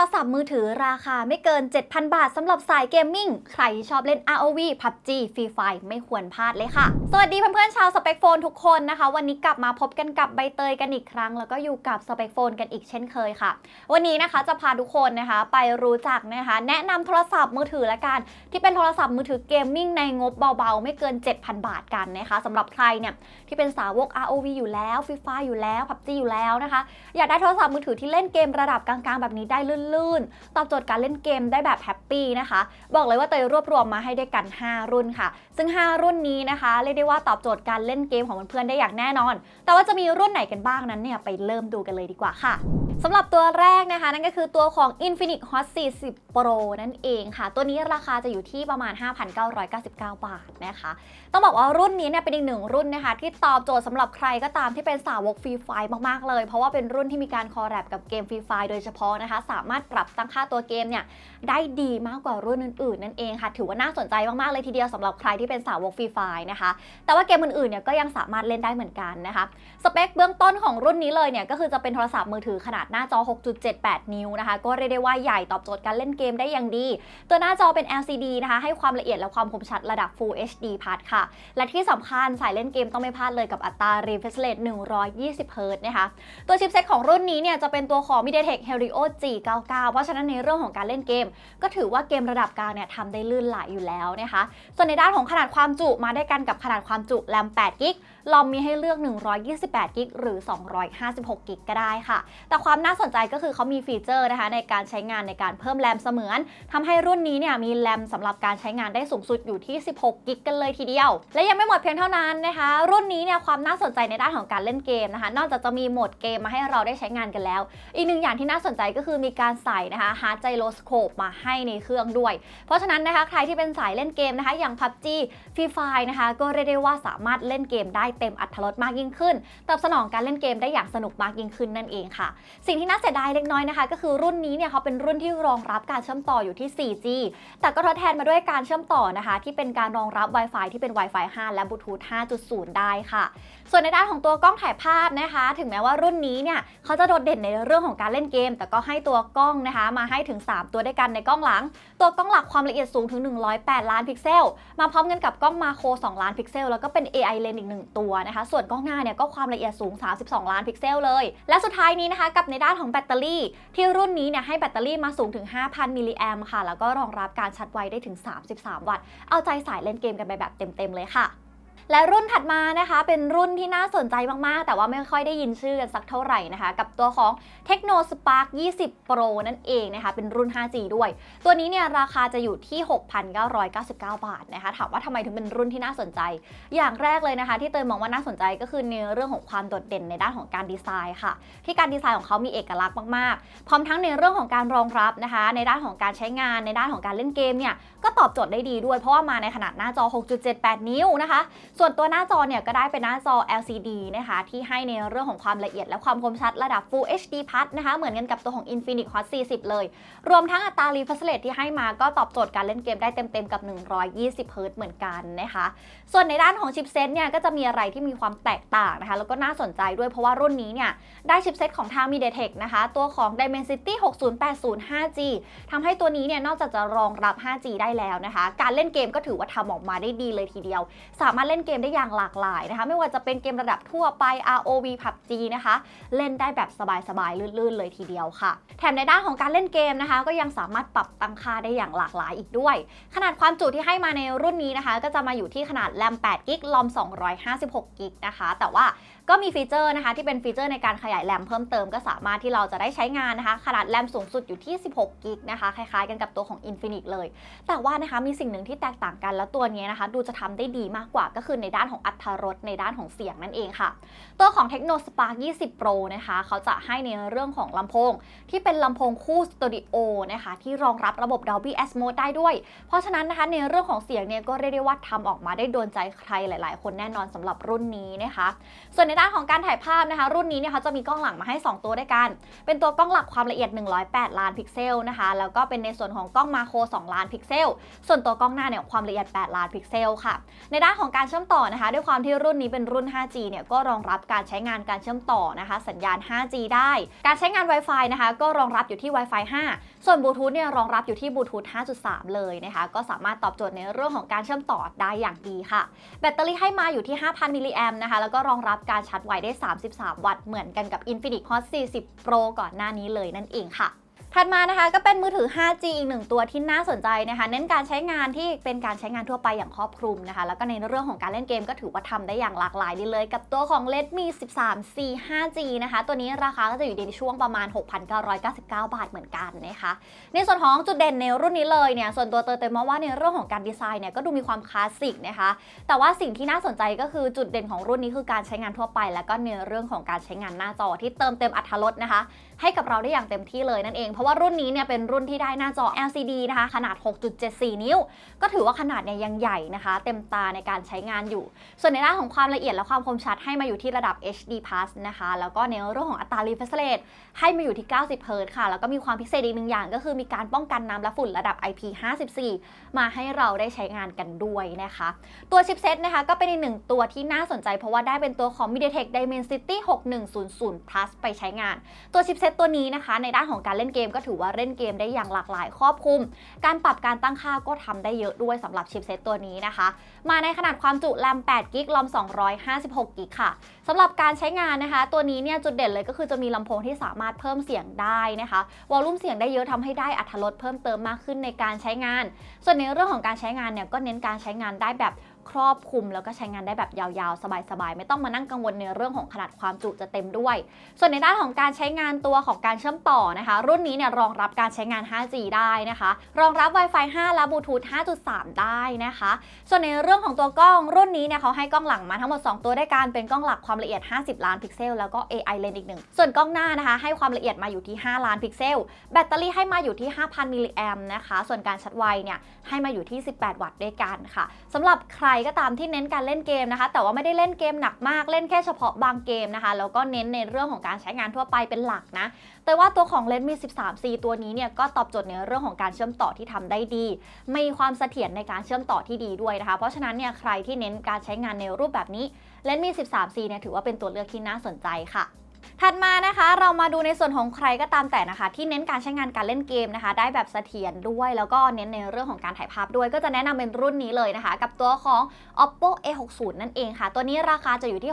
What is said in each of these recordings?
รศัพท์มือถือราคาไม่เกิน 7,000 บาทสำหรับสายเกมมิ่ง ใครชอบเล่น ROV PUBG Free Fire ไม่ควรพลาดเลยค่ะ สวัสดีเพื่อนๆชาวสเปกโฟนทุกคนนะคะ วันนี้กลับมาพบกันกับใบเตยกันอีกครั้ง แล้วก็อยู่กับสเปกโฟนกันอีกเช่นเคยค่ะ วันนี้นะคะจะพาทุกคนนะคะ ไปรู้จักนะคะ แนะนำโทรศัพท์มือถือละกัน ที่เป็นโทรศัพท์มือถือเกมมิ่งในงบเบาๆ ไม่เกิน 7,000 บาทกันนะคะสำหรับใครเนี่ยที่เป็นสาวก ROV อยู่แล้ว Free Fire อยู่แล้ว PUBG อยู่แล้วนะคะ อยากได้โทรศัพท์มือถือที่เล่นเกมระดับกลางๆแบบนี้ได้ลื่นๆตอบโจทย์การเล่นเกมได้แบบแฮปปี้นะคะ บอกเลยว่าเตยรวบรวมมาให้ด้วยกัน 5 รุ่นค่ะ ซึ่ง 5 รุ่นนี้นะคะเรียกได้ว่าตอบโจทย์การเล่นเกมของเพื่อนๆได้อย่างแน่นอน แต่ว่าจะมีรุ่นไหนกันบ้างนั้นเนี่ยไปเริ่มดูกันเลยดีกว่าค่ะ สำหรับตัวแรกนะคะ นั่นก็คือตัวของ Infinix Hot 40 Pro นั่นเองค่ะ ตัวนี้ราคาจะอยู่ที่ประมาณ 5,999 บาทนะคะ ต้องบอกว่ารุ่นนี้เนี่ยเป็นอีกหนึ่งรุ่นนะคะ ที่ตอบโจทย์สำหรับใครก็ตามที่เป็นสาวกฟรีไฟมาก ๆ เลย เพราะว่าเป็นรุ่นที่มีการคอลแลบกับเกมฟรีไฟโดยเฉพาะนะคะ สามารถปรับตั้งค่าตัวเกมเนี่ยได้ดีมากกว่ารุ่นอื่น ๆ นั่นเองค่ะ ถือว่าน่าสนใจมาก ๆ เลยทีเดียวสำหรับใครที่เป็นสาวกฟรีไฟนะคะ แต่ว่าเกมอื่น ๆ เนี่ยก็ยังสามารถเล่นได้เหมือนกันนะคะ สเปคเบื้องต้นของรุ่นนี้เลยเนี่ยก็คือจะเป็นโทรศัพท์มือถือขนาดหน้าจอ 6.78 นิ้วนะคะ ก็เรียกได้ว่าใหญ่ตอบโจทย์การเล่นเกมได้อย่างดี ตัวหน้าจอเป็น LCD นะคะ ให้ความละเอียดและความคมชัดระดับ Full HD Plus ค่ะ และที่สำคัญสายเล่นเกมต้องไม่พลาดเลยกับอัตรา refresh rate 120 Hz นะคะ ตัวชิปเซ็ตของรุ่นนี้เนี่ยจะเป็นตัวของ MediaTek Helio G99 เพราะฉะนั้นในเรื่องของการเล่นเกม ก็ถือว่าเกมระดับกลางเนี่ยทำได้ลื่นไหลอยู่แล้วนะคะ ส่วนในด้านของขนาดความจุมาได้กันกับขนาดความจุแรม8กิกลอมมีให้เลือก 128กิกหรือ 256กิกก็ได้ค่ะ แต่ความความน่าสนใจก็คือเขามีฟีเจอร์นะคะในการใช้งานในการเพิ่มแรมเสมือนทำให้รุ่นนี้เนี่ยมีแรมสำหรับการใช้งานได้สูงสุดอยู่ที่ 16 กิกกันเลยทีเดียว และยังไม่หมดเพียงเท่านั้นนะคะ รุ่นนี้เนี่ยความน่าสนใจในด้านของการเล่นเกมนะคะ นอกจากจะมีโหมดเกมมาให้เราได้ใช้งานกันแล้ว อีกหนึ่งอย่างที่น่าสนใจก็คือมีการใส่นะคะฮาร์ดไจโรสโคปมาให้ในเครื่องด้วย เพราะฉะนั้นนะคะใครที่เป็นสายเล่นเกมนะคะอย่าง PUBG Free Fire นะคะก็เรียกได้ว่าสามารถเล่นเกมได้เต็มอัตรถรสมากยิ่งขึ้น ตอบสนองการเล่นเกมได้อย่างสนุกมากยิ่งขึ้นนั่นเองค่ะสิ่งที่น่าเสียดายเล็กน้อยนะคะ ก็คือรุ่นนี้เนี่ยเขาเป็นรุ่นที่รองรับการเชื่อมต่ออยู่ที่ 4G แต่ก็ทดแทนมาด้วยการเชื่อมต่อนะคะ ที่เป็นการรองรับ Wi-Fi ที่เป็น Wi-Fi 5 และบลูทูธ5.0 ได้ค่ะ ส่วนในด้านของตัวกล้องถ่ายภาพนะคะ ถึงแม้ว่ารุ่นนี้เนี่ยเขาจะโดดเด่นในเรื่องของการเล่นเกม แต่ก็ให้ตัวกล้องนะคะ มาให้ถึง 3 ตัวด้วยกันในกล้องหลัง ตัวกล้องหลักความละเอียดสูงถึง 108 ล้านพิกเซล มาพร้อมกันกับกล้องมาโคร 2 ล้านพิกเซล แล้วก็เป็น AI lens อีก 1 ตัวนะคะ ส่วนกล้องหน้าเนี่ยก็ความละเอียดสูง 32 ล้านพิกเซลเลย และสุดท้ายนี้นะคะกับในด้านของแบตเตอรี่ ที่รุ่นนี้เนี่ยให้แบตเตอรี่มาสูงถึง 5,000มิลลิแอมค่ะแล้วก็รองรับการชาร์จไวได้ถึง 33 วัตต์เอาใจสายเล่นเกมกันไปแบบเต็มๆเลยค่ะ และรุ่นถัดมานะคะเป็นรุ่นที่น่าสนใจมาก ๆ แต่ว่าไม่ค่อยได้ยินชื่อกันสักเท่าไหร่นะคะ กับตัวของ Tecno Spark 20 Pro นั่นเองนะคะ เป็นรุ่น 5G ด้วย ตัวนี้เนี่ยราคาจะอยู่ที่ 6,999 บาทนะคะ ถามว่าทำไมถึงเป็นรุ่นที่น่าสนใจ อย่างแรกเลยนะคะ ที่เตยมองว่าน่าสนใจก็คือในเรื่องของความโดดเด่นในด้านของการดีไซน์ค่ะ ที่การดีไซน์ของเขามีเอกลักษณ์มาก ๆ พร้อมทั้งในเรื่องของการรองรับนะคะ ในด้านของการใช้งานในด้านของการเล่นเกมเนี่ยก็ตอบโจทย์ได้ดีด้วย เพราะว่ามาในขนาดหน้าจอ 6.78 นิ้วนะคะส่วนตัวหน้าจอเนี่ยก็ได้เป็นหน้าจอ LCD นะคะที่ให้ในเรื่องของความละเอียดและความคมชัดระดับ Full HD Plus นะคะเหมือนกันกับตัวของ Infinix Hot 40 เลย รวมทั้งอัตรา refresh rate ที่ให้มาก็ตอบโจทย์การเล่นเกมได้เต็มๆกับ 120 Hz เหมือนกันนะคะ ส่วนในด้านของชิปเซตเนี่ยก็จะมีอะไรที่มีความแตกต่างนะคะ แล้วก็น่าสนใจด้วยเพราะว่ารุ่นนี้เนี่ยได้ชิปเซตของทาง MediaTek นะคะ ตัวของ Dimensity 6080 5G ทำให้ตัวนี้เนี่ยนอกจากจะรองรับ 5G ได้แล้วนะคะ การเล่นเกมก็ถือว่าทำออกมาได้ดีเลยทีเดียว สามารถเล่นเกมได้อย่างหลากหลายนะคะ ไม่ว่าจะเป็นเกมระดับทั่วไป ROV PUBG นะคะ เล่นได้แบบสบายๆ ลื่นๆ เลยทีเดียวค่ะ แถมในด้านของการเล่นเกมนะคะ ก็ยังสามารถปรับตั้งค่าได้อย่างหลากหลายอีกด้วย ขนาดความจุที่ให้มาในรุ่นนี้นะคะ ก็จะมาอยู่ที่ขนาดแรม8กิกลอม256กิกนะคะ แต่ว่าก็มีฟีเจอร์นะคะที่เป็นฟีเจอร์ในการขยายแรมเพิ่มเติมก็สามารถที่เราจะได้ใช้งานนะคะ ขนาดแรมสูงสุดอยู่ที่ 16กิกนะคะคล้ายๆกันกับตัวของ Infinix เลย แต่ว่านะคะมีสิ่งหนึ่งที่แตกต่างกันแล้วตัวนี้นะคะ ดูจะทำได้ดีมากกว่าก็คือในด้านของอัตรรสในด้านของเสียงนั่นเองค่ะ ตัวของ Tecno Spark 20 Pro นะคะ เขาจะให้ในเรื่องของลำโพง ที่เป็นลำโพงคู่สตูดิโอนะคะที่รองรับระบบ Dolby Atmos ได้ด้วย เพราะฉะนั้นนะคะในเรื่องของเสียงเนี่ยก็เรียกได้ว่าทำออกมาได้โดนใจใครหลาย ๆ คนแน่นอนสำหรับรุ่นนี้นะคะ ส่วนในด้านของการถ่ายภาพนะคะ รุ่นนี้เนี่ยเขาจะมีกล้องหลังมาให้ 2 ตัวด้วยกัน เป็นตัวกล้องหลักความละเอียด 108 ล้านพิกเซลนะคะ แล้วก็เป็นในส่วนของกล้องมาโคร 2 ล้านพิกเซล ส่วนตัวกล้องหน้าเนี่ยความละเอียด 8 ล้านพิกเซลค่ะ ในด้านของการเชื่อมต่อนะคะ ด้วยความที่รุ่นนี้เป็นรุ่น 5G เนี่ยก็รองรับการใช้งานการเชื่อมต่อนะคะ สัญญาณ 5G ได้ การใช้งาน Wi-Fi นะคะ ก็รองรับอยู่ที่ Wi-Fi 5 ส่วนบลูทูธเนี่ยรองรับอยู่ที่บลูทูธ5.3 เลยนะคะ ก็สามารถตอบโจทย์ในเรื่องของการเชื่อมต่อได้อย่างดีค่ะ แบตเตอรี่ให้มาอยู่ที่ 5,000 มิลลิแอมนะคะ แล้วก็รองรับการชาร์จไวได้ 33 วัตต์เหมือนกันกับ Infinix Hot 40 Pro ก่อนหน้านี้เลยนั่นเองค่ะ ถัดมานะคะก็เป็นมือถือ 5G อีกหนึ่งตัวที่น่าสนใจนะคะ เน้นการใช้งานที่เป็นการใช้งานทั่วไปอย่างครอบคลุมนะคะ แล้วก็ในเรื่องของการเล่นเกมก็ถือว่าทำได้อย่างหลากหลายดีเลย กับตัวของ Redmi 13 C 5G นะคะ ตัวนี้ราคาก็จะอยู่ในช่วงประมาณ 6,999 บาทเหมือนกันนะคะ ในส่วนของจุดเด่นในรุ่นนี้เลยเนี่ยส่วนตัวเตยเตยมองว่าในเรื่องของการดีไซน์เนี่ยก็ดูมีความคลาสสิกนะคะ แต่ว่าสิ่งที่น่าสนใจก็คือจุดเด่นของรุ่นนี้คือการใช้งานทั่วไป แล้วก็ในเรื่องของการใช้งานหน้าจอที่เติมเต็มอรรถรสนะคะ ให้กับเราได้อย่างเต็มที่เลยนั่นเองเพราะว่ารุ่นนี้เนี่ยเป็นรุ่นที่ได้หน้าจอ LCD นะคะขนาด 6.74 นิ้ว ก็ถือว่าขนาดเนี่ยยังใหญ่นะคะ เต็มตาในการใช้งานอยู่ ส่วนในด้านของความละเอียดและความคมชัดให้มาอยู่ที่ระดับ HD Plus นะคะ แล้วก็ในเรื่องของอัตรา refresh rate ให้มาอยู่ที่ 90 Hz ค่ะ แล้วก็มีความพิเศษอีกหนึ่งอย่างก็คือมีการป้องกันน้ำและฝุ่นระดับ IP54 มาให้เราได้ใช้งานกันด้วยนะคะ ตัวชิปเซตนะคะก็เป็นอีกหนึ่งตัวที่น่าสนใจ เพราะว่าได้เป็นตัวของ MediaTek Dimensity 6100 Plus ไปใช้งาน ตัวชิปเซตตัวนี้นะคะ ในด้านของการเล่นเกมก็ถือว่าเล่นเกมได้อย่างหลากหลายครอบคลุม การปรับการตั้งค่าก็ทำได้เยอะด้วยสำหรับชิปเซตตัวนี้นะคะ มาในขนาดความจุแรม8กิกลอม256กิกค่ะสำหรับการใช้งานนะคะ ตัวนี้เนี่ยจุดเด่นเลยก็คือจะมีลำโพงที่สามารถเพิ่มเสียงได้นะคะวอลลุ่มเสียงได้เยอะทำให้ได้อัตรสเพิ่มเติมมากขึ้นในการใช้งาน ส่วนในเรื่องของการใช้งานเนี่ยก็เน้นการใช้งานได้แบบ ครอบคลุม แล้วก็ใช้งานได้แบบยาวๆ สบายๆ ไม่ต้องมานั่งกังวลในเรื่องของขนาดความจุจะเต็มด้วย ส่วนในด้านของการใช้งานตัวของการเชื่อมต่อนะคะ รุ่นนี้เนี่ยรองรับการใช้งาน 5G ได้นะคะ รองรับ Wi-Fi 5 และบลูทูธ5.3 ได้นะคะ ส่วนในเรื่องของตัวกล้องรุ่นนี้เนี่ยเขาให้กล้องหลังมาทั้งหมด 2 ตัวด้วยกันเป็นกล้องหลักความละเอียด 50 ล้านพิกเซลแล้วก็ AI lens อีกหนึ่งส่วนกล้องหน้านะคะ ให้ความละเอียดมาอยู่ที่ 5 ล้านพิกเซล แบตเตอรี่ให้มาอยู่ที่ 5,000 มิลลิแอมนะคะ ส่วนการชาร์จไวเนี่ยให้มาอยู่ที่ 18 วัตต์ด้วยกันค่ะสำหรับใครก็ตามที่เน้นการเล่นเกมนะคะ แต่ว่าไม่ได้เล่นเกมหนักมากเล่นแค่เฉพาะบางเกมนะคะแล้วก็เน้นในเรื่องของการใช้งานทั่วไปเป็นหลักนะแต่ว่าตัวของ Redmi 13C ตัวนี้เนี่ยก็ตอบโจทย์ในเรื่องของการเชื่อมต่อที่ทำได้ดีมีความเสถียรในการเชื่อมต่อที่ดีด้วยนะคะ เพราะฉะนั้นเนี่ยใครที่เน้นการใช้งานในรูปแบบนี้ Redmi 13C เนี่ยถือว่าเป็นตัวเลือกที่น่าสนใจค่ะ ถัดมานะคะเรามาดูในส่วนของใครก็ตามแต่นะคะ ที่เน้นการใช้งานการเล่นเกมนะคะ ได้แบบเสถียรด้วย แล้วก็เน้นในเรื่องของการถ่ายภาพด้วย ก็จะแนะนำเป็นรุ่นนี้เลยนะคะ กับตัวของ oppo a60 นั่นเองค่ะ ตัวนี้ราคาจะอยู่ที่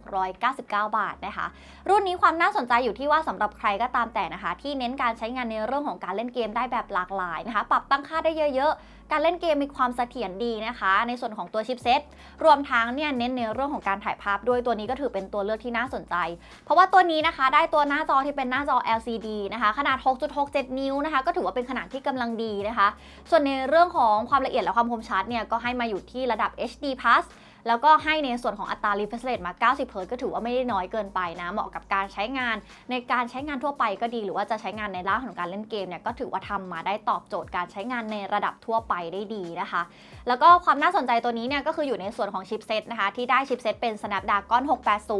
6,699 บาทนะคะ รุ่นนี้ความน่าสนใจอยู่ที่ว่าสำหรับใครก็ตามแต่นะคะ ที่เน้นการใช้งานในเรื่องของการเล่นเกมได้แบบหลากหลายนะคะ ปรับตั้งค่าได้เยอะๆ การเล่นเกมมีความเสถียรดีนะคะ ในส่วนของตัวชิปเซตรวมทั้งเนี่ยเน้นในเรื่องของการถ่ายภาพด้วยตัวนี้ก็ถือเป็นตัวเลือกที่น่าสนใจ เพราะว่าตัวนี้นะคะ ได้ตัวหน้าจอที่เป็นหน้าจอ LCD นะคะ ขนาด 6.67 นิ้วนะคะ ก็ถือว่าเป็นขนาดที่กำลังดีนะคะ ส่วนในเรื่องของความละเอียดและความคมชัดเนี่ยก็ให้มาอยู่ที่ระดับ HD Plus แล้วก็ให้ในส่วนของอัตรา refresh rate มา 90 Hz ก็ถือว่าไม่ได้น้อยเกินไปนะเหมาะกับการใช้งาน ในการใช้งานทั่วไปก็ดี หรือว่าจะใช้งานในด้านของการเล่นเกมเนี่ยก็ถือว่าทำมาได้ตอบโจทย์การใช้งานในระดับทั่วไปได้ดีนะคะ แล้วก็ความน่าสนใจตัวนี้เนี่ยก็คืออยู่ในส่วนของชิปเซตนะคะที่ได้ชิปเซตเป็น Snapdragon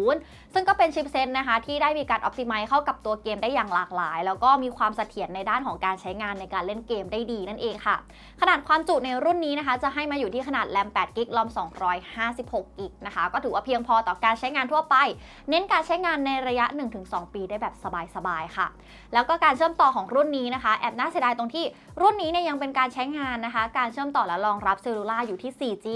680 ซึ่งก็เป็นชิปเซตนะคะที่ได้มีการ optimize เข้ากับตัวเกมได้อย่างหลากหลาย แล้วก็มีความเสถียรในด้านของการใช้งานในการเล่นเกมได้ดีนั่นเองค่ะ ขนาดความจุในรุ่นนี้นะคะจะให้มาอยู่ที่ขนาดแรม8กิกลอม256 กิกนะคะ ก็ถือว่าเพียงพอต่อการใช้งานทั่วไป เน้นการใช้งานในระยะ 1-2 ปีได้แบบสบายๆ ค่ะ แล้วก็การเชื่อมต่อของรุ่นนี้นะคะ แอบน่าเสียดายตรงที่รุ่นนี้เนี่ยยังเป็นการใช้งานนะคะ การเชื่อมต่อและรองรับเซลลูล่าอยู่ที่ 4G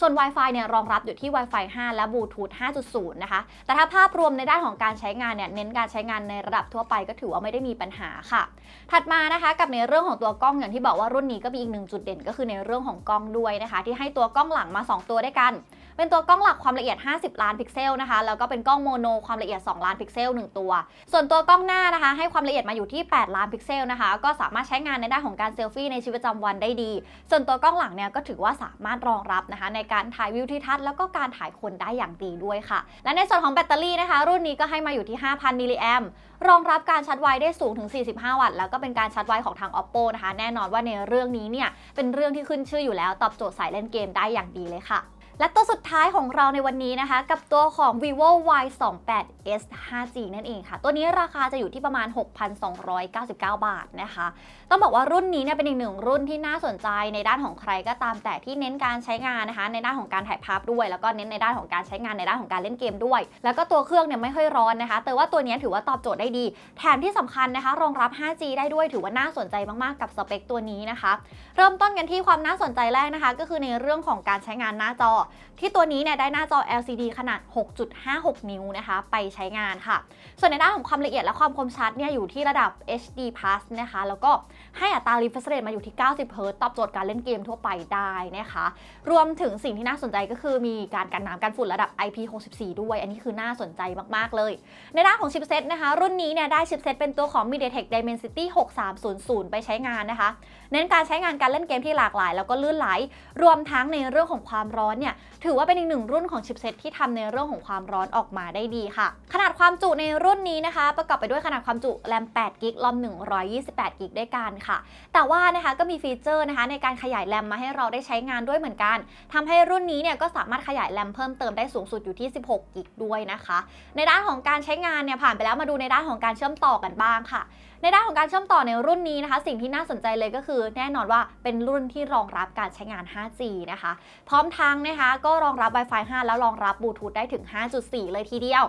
ส่วน Wi-Fi เนี่ยรองรับอยู่ที่ Wi-Fi 5 และบลูทูธ5.0 นะคะ แต่ถ้าภาพรวมในด้านของการใช้งานเนี่ยเน้นการใช้งานในระดับทั่วไปก็ถือว่าไม่ได้มีปัญหาค่ะ ถัดมานะคะกับในเรื่องของตัวกล้องอย่างที่บอกว่ารุ่นนี้ก็มีอีกหนึ่งจุดเด่นก็คือในเรื่องของกล้องด้วยนะคะ ที่ให้ตัวกล้องหลังมา 2 ตัวด้วยกัน เป็นตัวกล้องหลักความละเอียด 50 ล้านพิกเซลนะคะ แล้วก็เป็นกล้องโมโนความละเอียด 2 ล้านพิกเซล 1 ตัว ส่วนตัวกล้องหน้านะคะ ให้ความละเอียดมาอยู่ที่ 8 ล้านพิกเซลนะคะ ก็สามารถใช้งานในด้านของการเซลฟี่ในชีวิตประจำวันได้ดี ส่วนตัวกล้องหลังเนี่ยก็ถือว่าสามารถรองรับนะคะ ในการถ่ายวิวทิวทัศน์แล้วก็การถ่ายคนได้อย่างดีด้วยค่ะ และในส่วนของแบตเตอรี่นะคะ รุ่นนี้ก็ให้มาอยู่ที่ 5,000 มิลลิแอมรองรับการชาร์จไวได้สูงถึง 45 วัตต์ แล้วก็เป็นการชาร์จไวของทาง oppo นะคะ แน่นอนว่าในเรื่องนี้เนี่ย เป็นเรื่องที่ขึ้นชื่ออยู่แล้ว ตอบโจทย์สายเล่นเกมได้อย่างดีเลยค่ะ และตัวสุดท้ายของเราในวันนี้นะคะ กับตัวของ vivo y 2 8 s 5g นั่นเองค่ะ ตัวนี้ราคาจะอยู่ที่ประมาณ 6,299 บาทนะคะ ต้องบอกว่ารุ่นนี้เนี่ยเป็นอีกหนึ่งรุ่นที่น่าสนใจในด้านของใครก็ตามแต่ที่เน้นการใช้งานนะคะ ในด้านของการถ่ายภาพด้วย แล้วก็เน้นในด้านของการใช้งานในด้านของการเล่นเกมด้วย แล้วก็ตัวเครื่องเนี่ยไม่ค่อยร้อนนะคะ แต่ว่าตัวนี้ถือว่าตอบโจทย์ได้ดี แถมที่สำคัญนะคะ รองรับ 5G ได้ด้วยถือว่าน่าสนใจมากๆกับสเปคตัวนี้นะคะ เริ่มต้นกันที่ความน่าสนใจแรกนะคะ ก็คือในเรื่องของการใช้งานหน้าจอที่ตัวนี้เนี่ยได้หน้าจอ LCD ขนาด 6.56 นิ้วนะคะ ไปใช้งานค่ะ ส่วนในด้านของความละเอียดและความคมชัดเนี่ยอยู่ที่ระดับ HD Plus นะคะ แล้วก็ให้อัตรา refresh rate มาอยู่ที่ 90 Hz ตอบโจทย์การเล่นเกมทั่วไปได้นะคะ รวมถึงสิ่งที่น่าสนใจก็คือมีการกันน้ำกันฝุ่นระดับ IP64 ด้วย อันนี้คือน่าสนใจมากๆเลย ในด้านของชิปเซตนะคะ รุ่นนี้เนี่ยได้ชิปเซตเป็นตัวของ MediaTek Dimensity 6300 ไปใช้งานนะคะ เน้นการใช้งานการเล่นเกมที่หลากหลาย แล้วก็ลื่นไหล รวมทั้งในเรื่องของความร้อนเนี่ยถือว่าเป็นอีกหนึ่งรุ่นของชิปเซตที่ทำในเรื่องของความร้อนออกมาได้ดีค่ะ ขนาดความจุในรุ่นนี้นะคะ ประกอบไปด้วยขนาดความจุแรม8กิกลอม128กิกด้วยกันค่ะ แต่ว่านะคะก็มีฟีเจอร์นะคะ ในการขยายแรมมาให้เราได้ใช้งานด้วยเหมือนกันทำให้รุ่นนี้เนี่ยก็สามารถขยายแรมเพิ่มเติมได้สูงสุดอยู่ที่ 16กิกด้วยนะคะ ในด้านของการใช้งานเนี่ยผ่านไปแล้วมาดูในด้านของการเชื่อมต่อกันบ้างค่ะในด้านของการเชื่อมต่อในรุ่นนี้นะคะ สิ่งที่น่าสนใจเลยก็คือแน่นอนว่าเป็นรุ่นที่รองรับการใช้งาน 5G นะคะ พร้อมทั้งนะคะก็รองรับ Wi-Fi 5 แล้วรองรับบลูทูธได้ถึง 5.4 เลยทีเดียว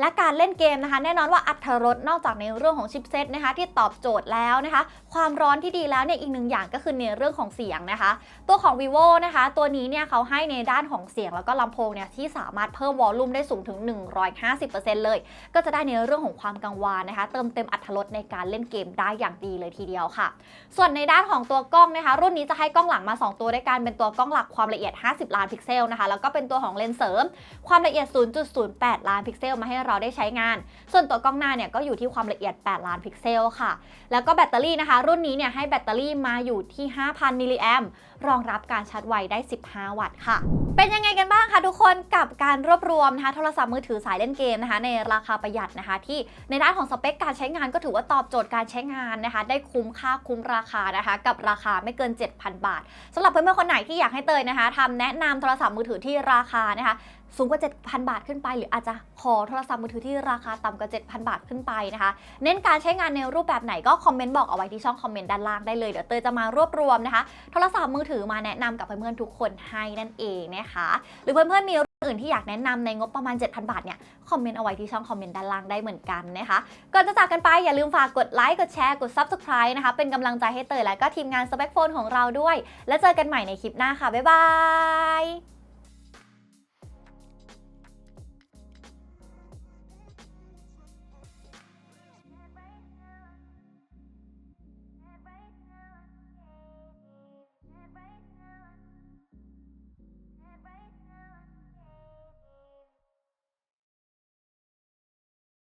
และการเล่นเกมนะคะ แน่นอนว่าอัตรรสนอกจากในเรื่องของชิปเซตนะคะที่ตอบโจทย์แล้วนะคะ ความร้อนที่ดีแล้วเนี่ยอีกหนึ่งอย่างก็คือในเรื่องของเสียงนะคะ ตัวของ vivo นะคะ ตัวนี้เนี่ยเขาให้ในด้านของเสียงแล้วก็ลำโพงเนี่ยที่สามารถเพิ่มวอลลุ่มได้สูงถึง 150%เลย ก็จะได้ในเรื่องของความกังวานนะคะ เติมเต็มอัตรรสในการเล่นเกมได้อย่างดีเลยทีเดียวค่ะ ส่วนในด้านของตัวกล้องนะคะ รุ่นนี้จะให้กล้องหลังมา 2 ตัวด้วยกันเป็นตัวกล้องหลักความละเอียด 50 ล้านพิกเซลนะคะ แล้วก็เป็นตัวของเลนส์เสริม ความละเอียด 0.08 ล้านพิกเซลมาให้เราได้ใช้งาน ส่วนตัวกล้องหน้าเนี่ยก็อยู่ที่ความละเอียด 8 ล้านพิกเซลค่ะ แล้วก็แบตเตอรี่นะคะ รุ่นนี้เนี่ยให้แบตเตอรี่มาอยู่ที่ 5,000 มิลลิแอมรองรับการชาร์จไวได้ 15 วัตต์ค่ะ เป็นยังไงกันบ้างคะทุกคนกับการรวบรวมนะคะโทรศัพท์มือถือสายเล่นเกมนะคะ ในราคาประหยัดนะคะ ที่ในด้านของสเปคการใช้งานก็ถือว่าตอบโจทย์การใช้งานนะคะ ได้คุ้มค่าคุ้มราคานะคะ กับราคาไม่เกิน 7,000 บาทสำหรับเพื่อนๆคนไหนที่อยากให้เตยนะคะทำแนะนำโทรศัพท์มือถือที่ราคานะคะสูงกว่า 7,000 บาทขึ้นไป หรืออาจจะขอโทรศัพท์มือถือที่ราคาต่ำกว่า 7,000 บาทขึ้นไปนะคะ เน้นการใช้งานในรูปแบบไหนก็คอมเมนต์บอกเอาไว้ที่ช่องคอมเมนต์ด้านล่างได้เลย เดี๋ยวเตยจะมารวบรวมนะคะ โทรศัพท์มือถือมาแนะนำกับเพื่อนๆทุกคนให้นั่นเองนะคะ หรือเพื่อนๆมีอื่นที่อยากแนะนำในงบประมาณ 7,000 บาทเนี่ยคอมเมนต์เอาไว้ที่ช่องคอมเมนต์ด้านล่างได้เหมือนกันนะคะก่อนจะจากกันไปอย่าลืมฝากกดไลค์กดแชร์กด Subscribe นะคะเป็นกำลังใจให้เตยและก็ทีมงาน s p e c p h o n e ของเราด้วย แล้วเจอกันใหม่ในคลิปหน้าค่ะบ๊ายบาย